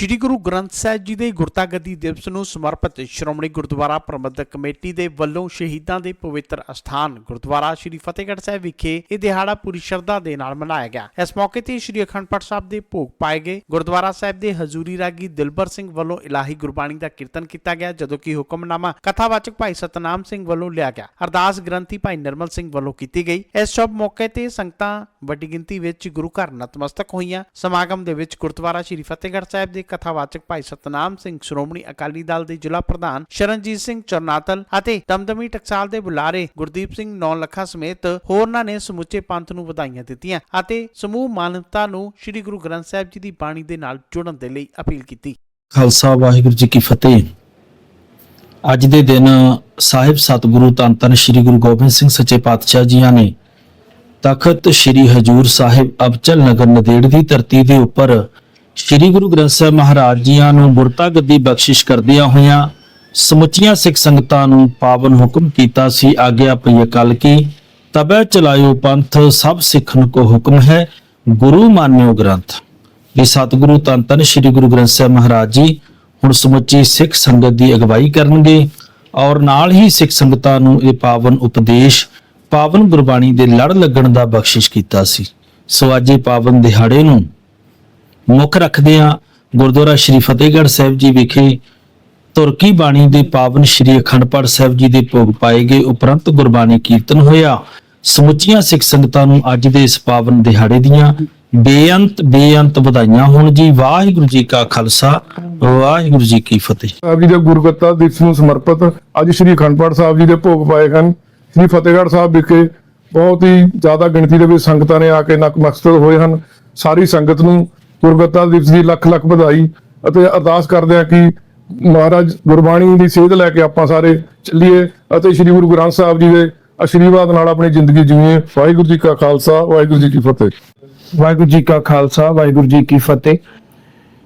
ਸ੍ਰੀ ਗੁਰੂ ਗ੍ਰੰਥ ਸਾਹਿਬ ਜੀ ਦੇ ਗੁਰਤਾ ਗੱਦੀ ਦਿਵਸ ਨੂੰ ਸਮਰਪਿਤ ਸ਼੍ਰੋਮਣੀ ਗੁਰਦੁਆਰਾ ਪ੍ਰਬੰਧਕ ਕਮੇਟੀ ਦੇ ਵੱਲੋਂ ਸ਼ਹੀਦਾਂ ਦੇ ਪਵਿੱਤਰ ਅਸਥਾਨ ਗੁਰਦੁਆਰਾ ਸ੍ਰੀ ਫਤਿਹਗੜ੍ਹ ਸਾਹਿਬ ਵਿਖੇ ਇਹ ਦਿਹਾੜਾ ਪੂਰੀ ਸ਼ਰਧਾ ਦੇ ਨਾਲ ਮਨਾਇਆ ਗਿਆ। ਇਸ ਮੌਕੇ ਤੇ ਸ੍ਰੀ ਅਖੰਡ ਪਾਠ ਸਾਹਿਬ ਦੇ ਭੋਗ ਪਾਏ ਗਏ। ਗੁਰਦੁਆਰਾ ਸਾਹਿਬ ਦੇ ਹਜ਼ੂਰੀ ਰਾਗੀ ਦਿਲਬਰ ਸਿੰਘ ਵੱਲੋਂ ਇਲਾਹੀ ਗੁਰਬਾਣੀ ਦਾ ਕੀਰਤਨ ਕੀਤਾ ਗਿਆ, ਜਦੋਂ ਕਿ ਹੁਕਮਨਾਮਾ ਕਥਾਵਾਚਕ ਭਾਈ ਸਤਨਾਮ ਸਿੰਘ ਵੱਲੋਂ ਲਿਆ ਗਿਆ। ਅਰਦਾਸ ਗ੍ਰੰਥੀ ਭਾਈ ਨਿਰਮਲ ਸਿੰਘ ਵੱਲੋਂ ਕੀਤੀ ਗਈ। ਇਸ ਸ਼ੁਭ ਮੌਕੇ ਤੇ ਸੰਗਤਾਂ ਵੱਡੀ ਗਿਣਤੀ ਵਿੱਚ ਗੁਰੂ ਘਰ ਨਤਮਸਤਕ ਹੋਈਆਂ। ਸਮਾਗਮ ਦੇ ਵਿੱਚ ਗੁਰਦੁਆਰਾ ਸ੍ਰੀ ਫਤਿਹਗੜ੍ਹ ਸਾਹਿਬ ਦੇ ਕਥਾਵਾਚਕ ਭਾਈ ਸਤਨਾਮ ਸਿੰਘ ਸ਼੍ਰੋਮਣੀ ਅਕਾਲੀ ਦਲ ਦੇ ਜ਼ਿਲ੍ਹਾ ਪ੍ਰਧਾਨ ਸ਼ਰਨਜੀਤ ਸਿੰਘ ਚਰਨਾਤਲ ਅਤੇ ਦਮਦਮੀ ਟਕਸਾਲ ਦੇ ਬੁਲਾਰੇ ਗੁਰਦੀਪ ਸਿੰਘ ਨੌ ਲੱਖਾ ਸਮੇਤ ਹੋਰਨਾਂ ਨੇ ਸਮੁੱਚੇ ਪੰਥ ਨੂੰ ਵਧਾਈਆਂ ਦਿੱਤੀਆਂ ਅਤੇ ਸਮੂਹ ਮਾਨਵਤਾ ਨੂੰ ਸ੍ਰੀ ਗੁਰੂ ਗ੍ਰੰਥ ਸਾਹਿਬ ਜੀ ਦੀ ਬਾਣੀ ਦੇ ਨਾਲ ਜੁੜਨ ਦੇ ਲਈ ਅਪੀਲ ਕੀਤੀ। ਖਾਲਸਾ, ਵਾਹਿਗੁਰੂ ਜੀ ਕੀ ਫਤਿਹ। ਅੱਜ ਦੇ ਦਿਨ ਸਾਹਿਬ ਸਤਿਗੁਰੂ ਧੰਨ ਧੰਨ ਸ੍ਰੀ ਗੁਰੂ ਗੋਬਿੰਦ ਸਿੰਘ ਸੱਚੇ ਪਾਤਸ਼ਾਹ ਜੀਆਂ ਨੇ ਤਖਤ ਸ੍ਰੀ ਹਜੂਰ ਸਾਹਿਬ ਅਬਚਲ ਨਗਰ ਨਦੇੜ ਦੀ ਧਰਤੀ ਦੇ ਉੱਪਰ ਸ੍ਰੀ ਗੁਰੂ ਗ੍ਰੰਥ ਸਾਹਿਬ ਮਹਾਰਾਜ ਜੀਆਂ ਨੂੰ ਗੁਰਤਾ ਗੱਦੀ ਬਖਸ਼ਿਸ਼ ਕਰਦਿਆਂ ਹੋਇਆਂ ਸਮੁੱਚੀਆਂ ਸਿੱਖ ਸੰਗਤਾਂ ਨੂੰ ਪਾਵਨ ਹੁਕਮ ਕੀਤਾ ਸੀ। ਆਗਿਆ ਪਈ ਅਕਲ ਕੀ ਤਬੈ ਚਲਾਇਓ ਪੰਥ, ਸਭ ਸਿੱਖਨ ਕੋ ਹੁਕਮ ਹੈ, ਗੁਰੂ ਮਾਨਿਓ ਗ੍ਰੰਥ। ਇਹ ਸਤਿਗੁਰੂ, ਧੰਨ ਧੰਨ ਸ੍ਰੀ ਗੁਰੂ ਗ੍ਰੰਥ ਸਾਹਿਬ ਮਹਾਰਾਜ ਜੀ, ਹੁਣ ਸਮੁੱਚੀ ਸਿੱਖ ਸੰਗਤ ਦੀ ਅਗਵਾਈ ਕਰਨਗੇ ਔਰ ਨਾਲ ਹੀ ਸਿੱਖ ਸੰਗਤਾਂ ਨੂੰ ਇਹ ਪਾਵਨ ਉਪਦੇਸ਼, ਪਾਵਨ ਗੁਰਬਾਣੀ ਦੇ ਲੜ ਲੱਗਣ ਦਾ ਬਖਸ਼ਿਸ਼ ਕੀਤਾ ਸੀ। ਸੋ ਅੱਜ ਇਹ ਪਾਵਨ ਦਿਹਾੜੇ ਨੂੰ ਮੁੱਖ ਰੱਖਦਿਆਂ ਗੁਰਦੁਆਰਾ ਸ੍ਰੀ ਫਤਿਹਗੜ੍ਹ ਸਾਹਿਬ ਜੀ ਵਿਖੇ। ਤੁਰਕੀ ਬਾਣੀ ਦੇ ਪਾਵਨ ਸ੍ਰੀ ਅਖੰਡ ਪਾਠ ਸਾਹਿਬ ਜੀ ਦੇ ਭੋਗ ਪਾਏ ਗਏ ਉਪਰੰਤ ਗੁਰਬਾਣੀ ਕੀਰਤਨ ਹੋਇਆ। ਸਮੁੱਚੀਆਂ ਸਿੱਖ ਸੰਗਤਾਂ ਨੂੰ ਅੱਜ ਦੇ ਇਸ ਪਾਵਨ ਦਿਹਾੜੇ ਦੀਆਂ ਬੇਅੰਤ ਬੇਅੰਤ ਵਧਾਈਆਂ ਹੋਣ ਜੀ। ਵਾਹਿਗੁਰੂ ਜੀ ਕਾ ਖਾਲਸਾ, ਵਾਹਿਗੁਰੂ ਜੀ ਕੀ ਫਤਿਹ। ਸਾਹਿਬ ਜੀ ਦੇ ਗੁਰਗੱਤਾ ਦਿਵਸ ਨੂੰ ਸਮਰਪਿਤ ਅੱਜ ਸ੍ਰੀ ਅਖੰਡ ਪਾਠ ਸਾਹਿਬ ਜੀ ਦੇ ਭੋਗ ਪਾਏ ਹਨ। ਸ੍ਰੀ ਫਤਿਹਗੜ੍ਹ ਸਾਹਿਬ ਵਿਖੇ ਬਹੁਤ ਹੀ ਜ਼ਿਆਦਾ ਗਿਣਤੀ ਦੇ ਵਿੱਚ ਸੰਗਤਾਂ ਨੇ ਆ ਕੇ ਨਕਮਸਤਕ ਹੋਏ ਹਨ। ਸਾਰੀ ਸੰਗਤ ਨੂੰ ਗੁਰਗੱਤਾ ਦਿਵਸ ਦੀ ਲੱਖ ਲੱਖ ਵਧਾਈ ਅਤੇ ਅਰਦਾਸ ਕਰਦੇ ਹਾਂ ਕਿ ਮਹਾਰਾਜ ਗੁਰਬਾਣੀ ਦੀ ਸੇਧ ਲੈ ਕੇ ਆਪਾਂ ਸਾਰੇ ਚੱਲੀਏ ਅਤੇ ਸ੍ਰੀ ਗੁਰੂ ਗ੍ਰੰਥ ਸਾਹਿਬ ਜੀ ਦੇ ਆਸ਼ੀਰਵਾਦ ਨਾਲ ਆਪਣੀ ਜ਼ਿੰਦਗੀ ਜੀਵੀਏ। ਵਾਹਿਗੁਰੂ ਜੀ ਕਾ ਖਾਲਸਾ, ਵਾਹਿਗੁਰੂ ਜੀ ਕੀ ਫਤਿਹ। ਵਾਹਿਗੁਰੂ ਜੀ ਕਾ ਖਾਲਸਾ, ਵਾਹਿਗੁਰੂ ਜੀ ਕੀ ਫਤਿਹ।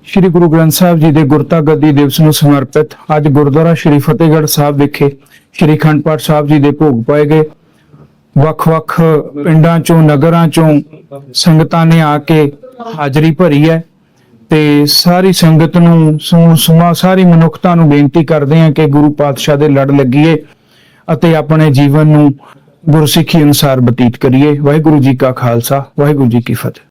ਸ੍ਰੀ ਗੁਰੂ ਗ੍ਰੰਥ ਸਾਹਿਬ ਜੀ ਦੇ ਗੁਰਤਾ ਗੱਦੀ ਦਿਵਸ ਨੂੰ ਸਮਰਪਿਤ ਅੱਜ ਗੁਰਦੁਆਰਾ ਸ੍ਰੀ ਫਤਿਹਗੜ੍ਹ ਸਾਹਿਬ ਵਿਖੇ ਸ੍ਰੀ ਅਖੰਡ ਪਾਠ ਸਾਹਿਬ ਜੀ ਦੇ ਭੋਗ ਪਾਏ ਗਏ। ਵੱਖ-ਵੱਖ ਪਿੰਡਾਂ ਚੋਂ, ਨਗਰਾਂ ਚੋਂ ਸੰਗਤਾਂ ਨੇ ਆ ਕੇ ਹਾਜ਼ਰੀ ਭਰੀ ਹੈ ਤੇ ਸਾਰੀ ਸੰਗਤ ਨੂੰ ਸਮੂਹ ਸਮਾ ਸਾਰੀ ਮਨੁੱਖਤਾ ਨੂੰ ਬੇਨਤੀ ਕਰਦੇ ਹਾਂ ਕਿ ਗੁਰੂ ਪਾਤਸ਼ਾਹ ਦੇ ਲੜ ਲੱਗੀਏ ਅਤੇ ਆਪਣੇ ਜੀਵਨ ਨੂੰ ਗੁਰਸਿੱਖੀ ਅਨੁਸਾਰ ਬਤੀਤ ਕਰੀਏ। ਵਾਹਿਗੁਰੂ ਜੀ ਕਾ ਖਾਲਸਾ, ਵਾਹਿਗੁਰੂ ਜੀ ਕੀ ਫਤਿਹ।